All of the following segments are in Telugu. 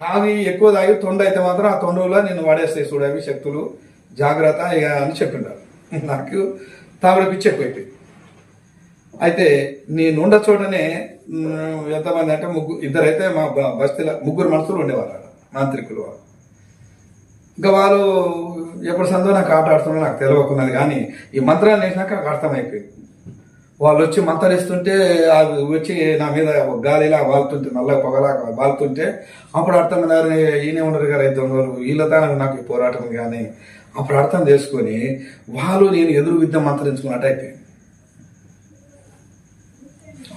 తాగి ఎక్కువ తాగి తొండ అయితే మాత్రం ఆ తొండలో నేను వాడేస్తాయి చూడవి శక్తులు. జాగ్రత్త ఇక అని చెప్పిండారు. నాకు తాగుడు పిచ్చి ఎక్కువైపోయింది. అయితే నేను ఉండ చోటనే ఎంతమంది అంటే ముగ్గురు ఇద్దరైతే మా బస్తీలో ముగ్గురు మనుషులు ఉండేవారు ఆడ, మాంత్రికులు వాళ్ళు. ఇంకా వాళ్ళు ఎప్పుడు సందో నాకు ఆట ఆడుతున్నా నాకు తెలియకున్నది కానీ ఈ మంత్రాలు వేసినాక నాకు అర్థమైపోయింది. వాళ్ళు వచ్చి మంతరిస్తుంటే అది వచ్చి నా మీద గాలిలా వాళ్తుంటే నల్ల పొగలా వాళ్తుంటే అప్పుడు అర్థం గారు ఈయన ఉండరు గారు ఐదు దొంగలు వీళ్ళతో నాకు ఈ పోరాటం కానీ అప్పుడు అర్థం చేసుకొని వాళ్ళు నేను ఎదురు విద్య మంతరించుకున్నట్టు అయిపోయింది.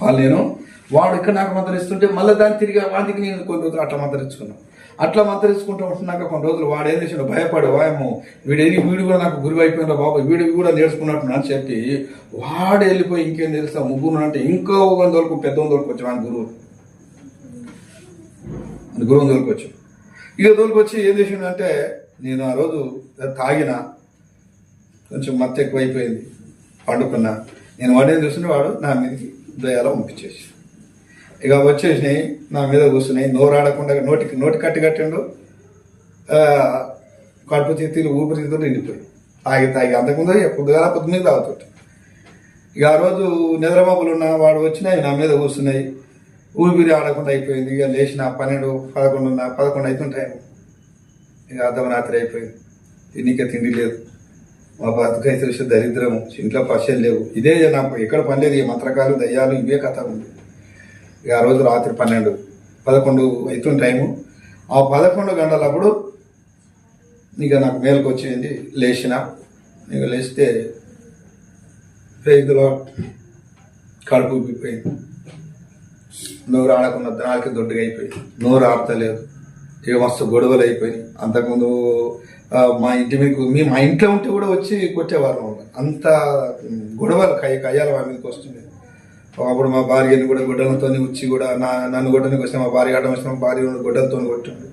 వాళ్ళు నేను వాడు ఇక్కడ నాకు మంత్రిస్తుంటే మళ్ళీ దాన్ని తిరిగి వాడికి నేను కొన్ని రోజులు అట్లా మంత్రించుకున్నాను అట్లా మంత్రించుకుంటూ ఉంటున్నాక కొన్ని రోజులు వాడు ఏం చేసాడు భయపడు వాయము వెళ్ళి వీడు కూడా నాకు గురువు అయిపోయిన బాబు వీడు కూడా నేర్చుకున్నట్టు అని చెప్పి వాడు వెళ్ళిపోయి ఇంకేం తెలుస్తా ముగ్గురు అంటే ఇంకో వంద వరకు పెద్ద దొరకొచ్చు మన గురువు. అని గురువు వచ్చాం ఇక దొరకొచ్చి ఏం చేసిండు అంటే నేను ఆ రోజు తాగిన కొంచెం మత్తు ఎక్కువైపోయింది పండుకున్నా. నేను వాడేం చూస్తుంటే వాడు నా మీదకి దయాలో పంపించేసి ఇక వచ్చేసినాయి నా మీద కూర్చున్నాయి. నోరు ఆడకుండా నోటికి నోటి కట్టి కట్టిండు. కడుపు చేతులు ఊపిరితిత్తులు నిండిపోయి తాగి తాగి అంతకుముందు పొద్దుగాల పొద్దున్నే మీద ఇక ఆ రోజు నిద్రమబ్బులు ఉన్న వాడు వచ్చినాయి నా మీద కూర్చున్నాయి. ఊపిరి ఆడకుండా అయిపోయింది. ఇక లేచిన పన్నెండు పదకొండున్న పదకొండు అవుతుంటాయి. ఇక అర్ధమరాత్రి అయిపోయింది. తిండికే తిండి లేదు. మా బతుకైతే దరిద్రము. ఇంట్లో పశలు లేవు. ఇదే నాకు ఎక్కడ పని లేదు. ఈ మంత్రకాలు దయ్యాలు ఇవే కథ ఉంది. ఇక ఆ రోజు రాత్రి పన్నెండు పదకొండు అవుతున్న టైము. ఆ పదకొండు గంటలప్పుడు ఇక నాకు మేలుకు వచ్చింది లేచిన. ఇక లేస్తే పేగులో కడుపు ఉబ్బిపోయింది నోరు ఆడకుండా దానికి దొడ్డుగా అయిపోయింది. నోరు ఆడతలేదు. ఇక మస్తు గొడవలు అయిపోయినాయి. అంతకుముందు మా ఇంటి మీకు మీ మా ఇంట్లో ఉంటే కూడా వచ్చి కొట్టేవారు అంత గొడవలు కయ్య కయ్యాల మా మీదకి వస్తుంది అప్పుడు మా భార్యని కూడా గొడ్డలతో వచ్చి కూడా నా నన్ను గొడ్డనికి వచ్చిన మా భార్య ఆడడం వచ్చిన మా భార్య గొడ్డలతో కొట్టిండు.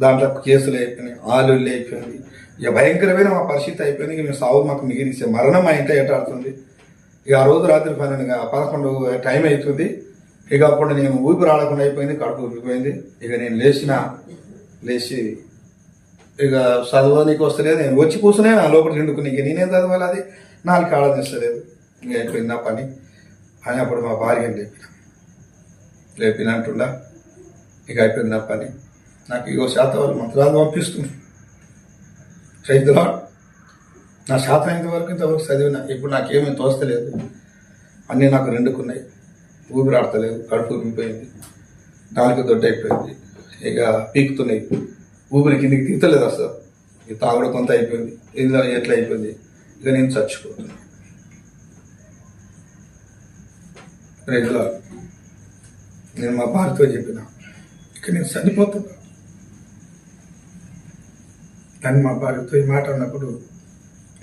దాంట్లో కేసులు అయిపోయినాయి ఆలుళ్ళు అయిపోయింది ఇక భయంకరమైన మా పరిస్థితి అయిపోయింది. ఇక మేము సావు మాకు మిగిలిసే మరణం మా ఇంట్లో ఎటాడుతుంది ఇక ఆ రోజు రాత్రి పని గ- పదకొండు టైం అవుతుంది. ఇక అప్పుడు నేను ఊపిరి ఆడకుండా అయిపోయింది కడుపు ఊపిపోయింది ఇక నేను లేచిన లేచి ఇక చదవనీకి వస్తలేదు. నేను వచ్చి కూర్చునే నా లోపల నిండుకుని ఇక నేనేం చదవాలి అది? నాలుగు ఆడదిస్తలేదు తెస్తలేదు ఇక అయిపోయింది నా పని. అని అప్పుడు మా భార్యను లేపినాం. లేపినంటుండా ఇక అయిపోయింది నా పని. నాకు ఇగో శాతం వాళ్ళు మంత్రాలు పంపిస్తుంది. చైతులా నా శాతం ఇంతవరకు ఇంతవరకు చదివిన. ఇప్పుడు నాకేమీ తోస్తలేదు. అన్నీ నాకు రెండుకున్నాయి. ఊపిరాడతలేదు కడుపు ఊపిపోయింది నాలుగు దొడ్డు అయిపోయింది. ఇక పీకుతున్నాయి. ఊపిరి కిందికి తీతలేదు అసలు. ఇక తాగుడు కొంత అయిపోయింది. ఇందులో ఎట్లా అయిపోయింది. ఇక నేను చచ్చిపోతున్నా. రెగ్యులర్ నేను మా భార్యతో చెప్పిన. ఇక నేను చనిపోతున్నా కానీ మా భార్యతో ఈ మాట అన్నప్పుడు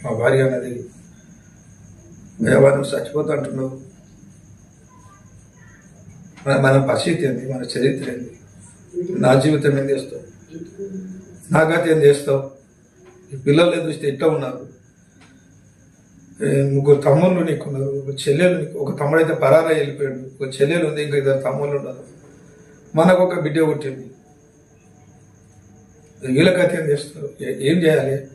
మా భార్య అన్నది "అయ్యవ్వ, చచ్చిపోతా అంటున్నావు? మన పరిస్థితి ఏంది? మన చరిత్ర ఏంది? నా జీవితం ఏం చేస్తావు? నా గతి ఏం చేస్తావు? పిల్లలు చూస్తే ఎట్లా ఉన్నారు? ముగ్గురు తమ్ముళ్ళు నీకున్నారు. ఒక చెల్లెలు నీకు ఒక తమ్ముడు అయితే పరారా వెళ్ళిపోయాడు. ఒక చెల్లెలు ఉంది ఇంకా ఇద్దరు తమ్ముళ్ళు ఉన్నారు. మనకు ఒక బిడ్డ పుట్టింది. వీళ్ళ ఏం చేస్తారు? ఏం చేయాలి?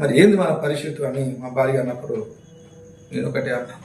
మరి ఏంది మన పరిస్థితి అని మా భార్య అన్నప్పుడు నేను ఒకటే అన్నా.